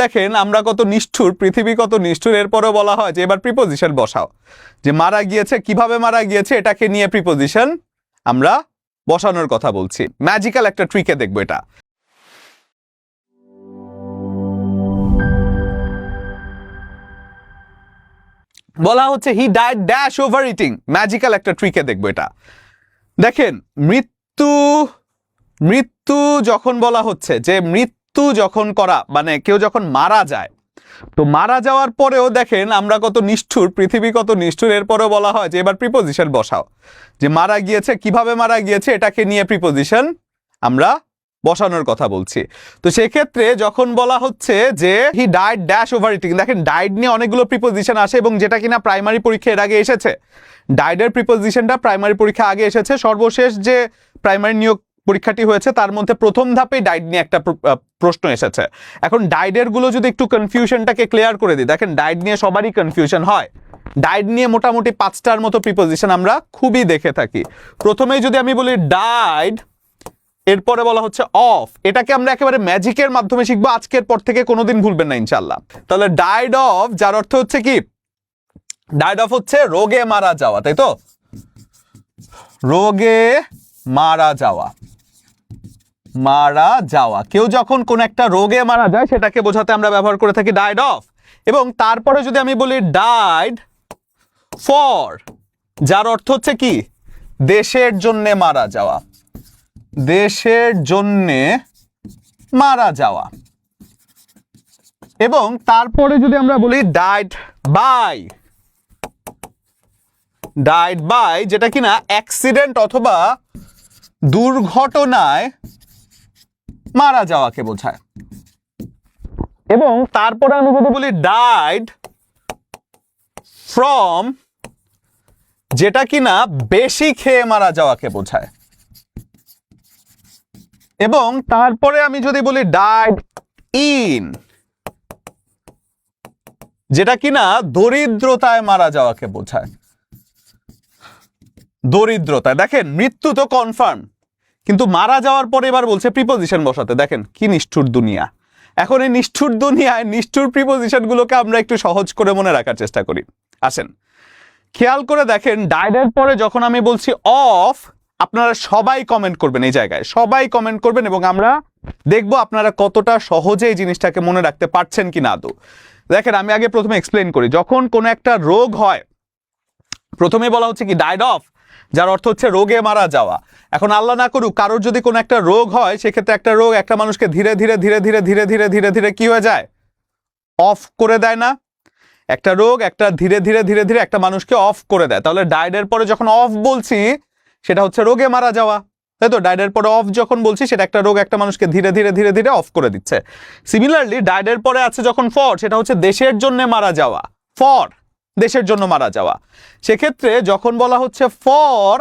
দেখেন, আমরা কত নিষ্ঠুর, পৃথিবী কত নিষ্ঠুর এরপরে বলা হয় যে এবার প্রিপোজিশন বসাও। যে মারা গিয়েছে, কীভাবে মারা গিয়েছে, এটাকে নিয়ে প্রিপোজিশন আমরা বসানোর কথা বলছি। ম্যাজিক্যাল একটা ট্রিকে দেখব এটা। বলা হচ্ছে he diet dash over eating magical একটা ট্রিকে দেখব এটা। দেখেন, মৃত্যু মৃত্যু যখন বলা হচ্ছে, যে মৃত্যু যখন করা মানে কেউ যখন মারা যায়, তো মারা যাওয়ার পরেও দেখেন আমরা কত নিষ্ঠুর, পৃথিবী কত নিষ্ঠুর। এরপরেও বলা হয় যে, এবার প্রিপোজিশন বসাও। যে মারা গিয়েছে, কীভাবে মারা গিয়েছে, এটাকে নিয়ে প্রিপোজিশন আমরা বসানোর কথা বলছি। তো সেক্ষেত্রে যখন বলা হচ্ছে যে he diet dash over eating দেখেন ডায়েট নিয়ে অনেকগুলো প্রিপোজিশন আসে এবং যেটা কিনা প্রাইমারি পরীক্ষা এর আগে এসেছে। ডায়েটের প্রিপোজিশনটা প্রাইমারি পরীক্ষা আগে এসেছে। সর্বশেষ যে প্রাইমারি নিয়োগ পরীক্ষাটি হয়েছে, তার মধ্যে প্রথম ধাপেই ডায়েট নিয়ে একটা প্রশ্ন এসেছে। এখন ডাইডেরগুলো যদি একটু কনফিউশনটাকে ক্লিয়ার করে দিই, দেখেন ডাইড নিয়ে সবারই কনফিউশন হয়। ডাইড নিয়ে মোটামুটি পাঁচটার মতো প্রিপোজিশন আমরা খুবই দেখে থাকি। প্রথমেই যদি আমি বলি ডাইড, এরপরে বলা হচ্ছে অফ। এটাকে আমরা একেবারে ম্যাজিকের মাধ্যমে শিখব, আজকের পর থেকে কোনোদিন ভুলবেন না ইনশাল্লাহ তাহলে ডাইড অফ, যার অর্থ হচ্ছে কি? ডাইড অফ হচ্ছে রোগে মারা যাওয়া, তাই তো? রোগে মারা যাওয়া। মারা যাওয়া। কেউ যখন কোন একটা রোগে মারা যায়, সেটাকে বোঝাতে আমরা ব্যবহার করে থাকি ডাইড অফ এবং তারপরে যদি আমি বলি ডাইড ফর যার অর্থ হচ্ছে কি? দেশের জন্যে মারা যাওয়া। দেশের জন্যে মারা যাওয়া। এবং তারপরে যদি আমরা বলি ডাইড বাই ডাইড বাই যেটা কিনা অ্যাক্সিডেন্ট অথবা দুর্ঘটনায় মারা যাওয়াকে বোঝায়। এবং তারপরে আমি যদি বলি ডাইড ফ্রম যেটা কিনা বেশি খেয়ে মারা যাওয়াকে বোঝায়। এবং তারপরে আমি যদি বলি ডাইড ইন যেটা কিনা দরিদ্রতায় মারা যাওয়াকে বোঝায়। দরিদ্রতায়, দেখেন, মৃত্যু তো কনফার্ম কিন্তু মারা যাওয়ার পরে এবার বলছে প্রিপোজিশন বসাতে। দেখেন, কি নিষ্ঠুর দুনিয়া। এখন এই নিষ্ঠুর দুনিয়ায় নিষ্ঠুর প্রিপোজিশনগুলোকে আমরা একটু সহজ করে মনে রাখার চেষ্টা করি। আসেন, খেয়াল করে দেখেন ডাইডের পরে যখন আমি বলছি অফ আপনারা সবাই কমেন্ট করবেন এই জায়গায়। সবাই কমেন্ট করবেন এবং আমরা দেখব আপনারা কতটা সহজে এই জিনিসটাকে মনে রাখতে পারছেন কি না আদৌ দেখেন, আমি আগে প্রথমে এক্সপ্লেন করি। যখন কোনো একটা রোগ হয়, প্রথমে বলা হচ্ছে কি ডাইড অফ যার অর্থ হচ্ছে রোগে মারা যাওয়া এখন আল্লাহ না করুক কারোর যদি কোনো একটা রোগ হয় সেক্ষেত্রে একটা রোগ একটা মানুষকে ধীরে ধীরে ধীরে ধীরে ধীরে ধীরে ধীরে ধীরে কি হয়ে যায় অফ করে দেয় না একটা রোগ একটা ধীরে ধীরে ধীরে ধীরে একটা মানুষকে অফ করে দেয় তাহলে ডায়েডের পরে যখন অফ বলছি সেটা হচ্ছে রোগে মারা যাওয়া তাই তো ডায়েডের পরে অফ যখন বলছি সেটা একটা রোগ একটা মানুষকে ধীরে ধীরে ধীরে ধীরে অফ করে দিচ্ছে সিমিলারলি ডায়েডের পরে আছে যখন ফর সেটা হচ্ছে দেশের জন্য মারা যাওয়া ফর দেশের জন্য মারা যাওয়া। সেক্ষেত্রে যখন বলা হচ্ছে ফর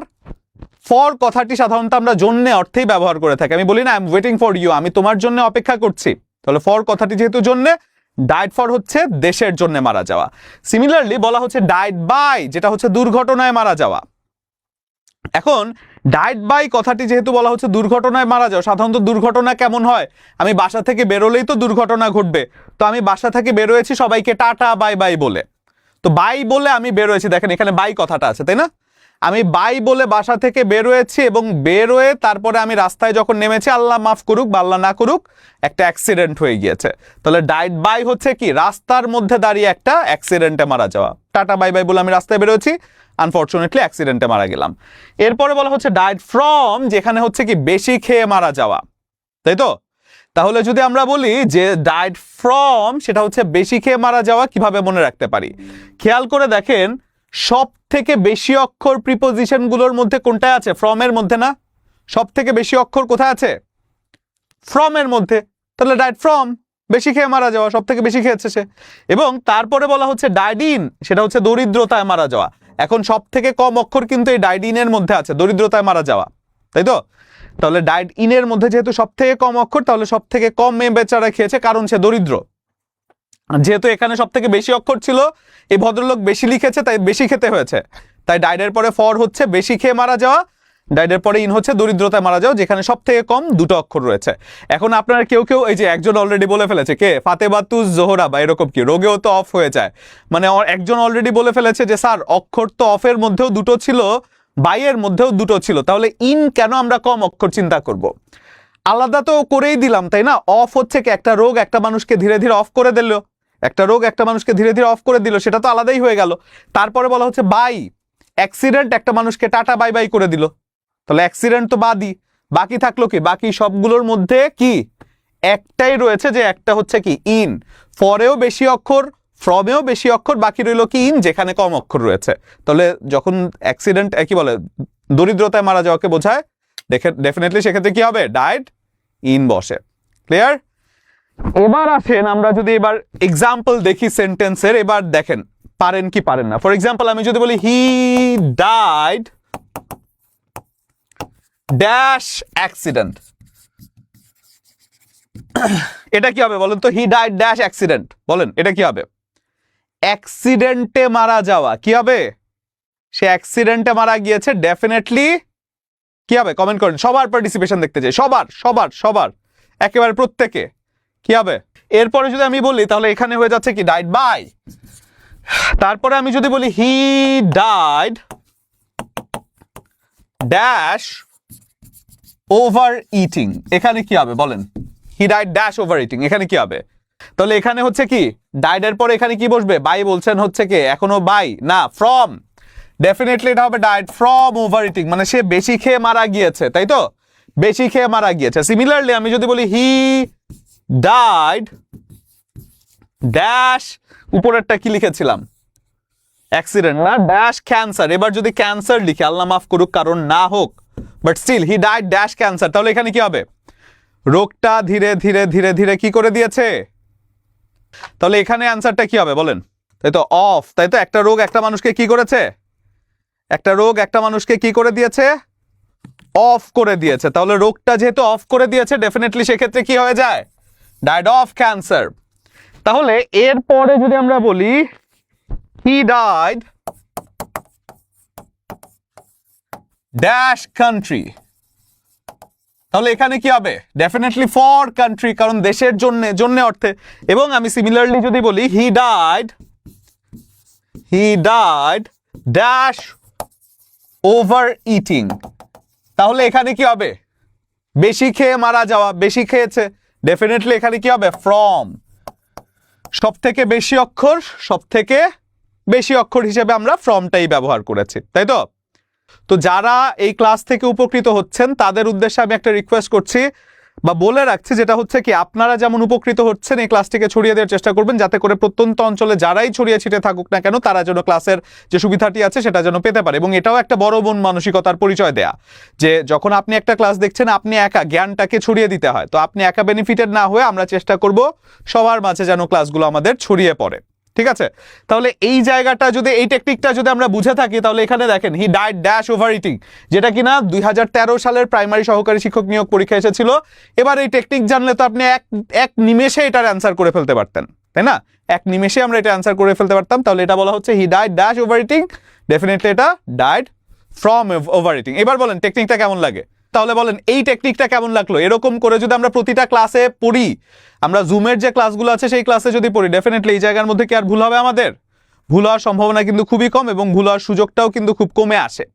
ফর কথাটি সাধারণত আমরা জন্যে অর্থেই ব্যবহার করে থাকি। আমি বলি না I am waiting for you আমি তোমার জন্য অপেক্ষা করছি। তাহলে ফর কথাটি যেহেতু জন্যে ডায়েট ফর হচ্ছে দেশের জন্য মারা যাওয়া। সিমিলারলি বলা হচ্ছে ডায়েট বাই যেটা হচ্ছে দুর্ঘটনায় মারা যাওয়া। এখন ডায়েট বাই কথাটি যেহেতু বলা হচ্ছে দুর্ঘটনায় মারা যাও সাধারণত দুর্ঘটনা কেমন হয়? আমি বাসা থেকে বেরোলেই তো দুর্ঘটনা ঘটবে। তো আমি বাসা থেকে বেরোয়েছি, সবাইকে টাটা বাই বাই বলে। তো বাই বলে আমি বেরোয়েছি, দেখেন এখানে বাই কথাটা আছে, তাই না? আমি বাই বলে বাসা থেকে বেরোয়েছি এবং বেরোয়ে তারপরে আমি রাস্তায় যখন নেমেছি, আল্লাহ মাফ করুক বা আল্লাহ না করুক, একটা অ্যাক্সিডেন্ট হয়ে গিয়েছে। তাহলে ডাইট বাই হচ্ছে কি? রাস্তার মধ্যে দাঁড়িয়ে একটা অ্যাক্সিডেন্টে মারা যাওয়া। টাটা, বাই বাই বলে আমি রাস্তায় বেরোছি আনফর্চুনেটলি অ্যাক্সিডেন্টে মারা গেলাম। এরপরে বলা হচ্ছে ডায়েট ফ্রম যেখানে হচ্ছে কি, বেশি খেয়ে মারা যাওয়া। তাই তো? তাহলে যদি আমরা বলি যে ডায়েট ফ্রম সেটা হচ্ছে বেশি খেয়ে মারা যাওয়া কীভাবে মনে রাখতে পারি? খেয়াল করে দেখেন সব থেকে বেশি অক্ষর প্রিপোজিশনগুলোর মধ্যে কোনটা আছে? ফ্রম এর মধ্যে না? সব থেকে বেশি অক্ষর কোথায় আছে? ফ্রম এর মধ্যে। তাহলে ডায়েট ফ্রম বেশি খেয়ে মারা যাওয়া সব থেকে বেশি খেয়েছে সে। এবং তারপরে বলা হচ্ছে ডাইডিন সেটা হচ্ছে দরিদ্রতায় মারা যাওয়া। এখন সব থেকে কম অক্ষর কিন্তু এই ডাইডিনের মধ্যে আছে, দরিদ্রতায় মারা যাওয়া। তাই তো? তাহলে ডায়েট ইনের মধ্যে যেহেতু সব থেকে কম অক্ষর, তাহলে সব থেকে কম মেয়ে বেচারা খেয়েছে, কারণ সে দরিদ্র। যেহেতু এখানে সব থেকে বেশি অক্ষর ছিল, এই ভদ্রলোক বেশি লিখেছে, তাই বেশি খেতে হয়েছে। তাই ডায়েটের পরে ফর হচ্ছে বেশি খেয়ে মারা যাওয়া ডায়েটের পরে ইন হচ্ছে দরিদ্রতায় মারা যাও যেখানে সব থেকে কম দুটো অক্ষর রয়েছে। এখন আপনারা কেউ কেউ, এই যে একজন অলরেডি বলে ফেলেছে, কে? ফাতেবাতুজ জোহরা, বা এরকম কি রোগেও তো অফ হয়ে যায়। মানে একজন অলরেডি বলে ফেলেছে যে, স্যার, অক্ষর তো অফের মধ্যেও দুটো ছিল বাইয়ের মধ্যেও দুটো ছিল। তাহলে ইন কেন আমরা কম অক্ষর চিন্তা করব? আলাদা তো করেই দিলাম, তাই না? অফ হচ্ছে কি একটা রোগ, একটা মানুষকে ধীরে ধীরে অফ করে দিল। একটা রোগ, একটা মানুষকে ধীরে ধীরে অফ করে দিল, সেটা তো আলাদাই হয়ে গেল। তারপরে বলা হচ্ছে বাই। অ্যাক্সিডেন্ট একটা মানুষকে টাটা, বাই বাই করে দিল। তাহলে অ্যাক্সিডেন্ট তো বাদই। বাকি থাকল কি? বাকি সবগুলোর মধ্যে কি? একটাই রয়েছে যে একটা হচ্ছে কি? ইন ফরেও বেশি অক্ষর ফ্রমেও বেশি অক্ষর বাকি রইল কি ইন, যেখানে কম অক্ষর রয়েছে। তাহলে যখন অ্যাক্সিডেন্ট কি বলে, দরিদ্রতায় মারা যাওয়াকে বোঝায়, দেখে ডেফিনেটলি সেক্ষেত্রে কি হবে? ডায়েট ইন বসে। ক্লিয়ার এবার আসেন, আমরা যদি এবার এক্সাম্পল দেখি সেন্টেন্সের এবার দেখেন, পারেন কি পারেন না। ফর এক্সাম্পল আমি যদি বলি হি ডাইড ড্যাশ অ্যাক্সিডেন্ট এটা কি হবে বলেন তো? হি ডাইড ড্যাশ অ্যাক্সিডেন্ট বলেন, এটা কি হবে? অ্যাক্সিডেন্টে মারা যাওয়া। কি হবে? সে অ্যাক্সিডেন্টে মারা গিয়েছে ডেফিনেটলি কি হবে? কমেন্ট করেন। সবার পার্টিসিপেশন দেখতে চাই। সবার সবার সবার। একেবারে প্রত্যেকে। কি হবে? এরপরে যদি আমি বলি, তাহলে এখানে হয়ে যাচ্ছে কি? ডাইড বাই তারপরে আমি যদি বলি he died dash over eating এখানে কি হবে? বলেন। He died dash over eating এখানে কি হবে? তাহলে এখানে হচ্ছে কি? ডাইডের পর এখানে কি বসবে? বাই বলছেন হচ্ছে কি? এখনও বাই না ফ্রম ডেফিনেটলি এটা হবে ডায়েট ফ্রম ওভার ইটিং মানে সে বেশি খেয়ে মারা গিয়েছে, তাই তো? বেশি খেয়ে মারা গিয়েছে। সিমিলারলি আমি যদি বলি হি ডাইড ড্যাশ উপরেরটা কি লিখেছিলাম? অ্যাক্সিডেন্ট না ড্যাশ ক্যান্সার এবার যদি ক্যান্সার লিখে, আল্লাহ মাফ করুক, কারণ না হোক but still he died dash cancer তাহলে এখানে কি হবে? রোগটা ধীরে ধীরে ধীরে ধীরে কি করে দিয়েছে? তাহলে এখানে অ্যান্সারটা কি হবে বলেন? তাই তো অফ তাই তো একটা রোগ একটা মানুষকে কি করেছে? একটা রোগ একটা মানুষকে কি করে দিয়েছে? অফ করে দিয়েছে। তাহলে রোগটা যেহেতু অফ করে দিয়েছে ডেফিনেটলি সেক্ষেত্রে কি হয়ে যায়? ডাইড অফ ক্যান্সার তাহলে এরপরে যদি আমরা বলি হি ডাইড ড্যাশ কান্ট্রি তাহলে এখানে কি হবে? ডেফিনেটলি ফর কান্ট্রি কারণ দেশের জন্য জন্য অর্থে। এবং আমি সিমিলারলি যদি বলি he died he died dash over eating তাহলে এখানে কি হবে? বেশি খেয়ে মারা যাওয়া, বেশি খেয়েছে। ডেফিনেটলি এখানে কি হবে? ফ্রম সব থেকে বেশি অক্ষর সব থেকে বেশি অক্ষর হিসেবে আমরা ফ্রমটাই ব্যবহার করেছি। তাই তো? তো যারা এই ক্লাস থেকে উপকৃত হচ্ছেন, তাদের উদ্দেশ্যে আমি একটা রিকোয়েস্ট করছি বা বলে রাখছি, যেটা হচ্ছে কি, আপনারা যেমন উপকৃত হচ্ছেন, এই ক্লাসটিকে ছড়িয়ে দেওয়ার চেষ্টা করবেন, যাতে করে প্রত্যন্ত অঞ্চলে যারাই ছড়িয়ে ছিটে থাকুক না কেন, তারা যেন ক্লাসের যে সুবিধাটি আছে, সেটা যেন পেতে পারে। এবং এটাও একটা বড় বোন মানসিকতার পরিচয় দেয়া, যে যখন আপনি একটা ক্লাস দেখছেন, আপনি একা জ্ঞানটাকে ছড়িয়ে দিতে হয়। তো আপনি একা বেনিফিটেড না হয়ে আমরা চেষ্টা করব সবার মাঝে যেন ক্লাসগুলো আমাদের ছড়িয়ে পড়ে। ঠিক আছে? তাহলে এই জায়গাটা যদি, এই টেকনিকটা যদি আমরা বুঝে থাকি, তাহলে এখানে দেখেন he diet dash over eating যেটা কিনা দুই হাজার তেরো সালের প্রাইমারি সহকারী শিক্ষক নিয়োগ পরীক্ষা এসেছিল। এবার এই টেকনিক জানলে তো আপনি এক এক নিমেষে এটার অ্যান্সার করে ফেলতে পারতেন, তাই না? এক নিমেষে আমরা এটা অ্যান্সার করে ফেলতে পারতাম। তাহলে এটা বলা হচ্ছে he diet dash over eating definitely এটা ডায়েট ফ্রম ওভার ইটিং এবার বলেন টেকনিকটা কেমন লাগে? তাহলে বলেন, এই টেকনিকটা কেমন লাগল? এরকম করে যদি আমরা প্রতিটা ক্লাসে পড়ি, আমরা জুমের যে ক্লাসগুলো আছে, সেই ক্লাসে যদি পড়ি ডেফিনেটলি এই জায়গার মধ্যে কি আর ভুল হবে আমাদের? ভুল হওয়ার সম্ভাবনা কিন্তু খুবই কম এবং ভুল হওয়ার সুযোগটাও কিন্তু খুব কমে আসে।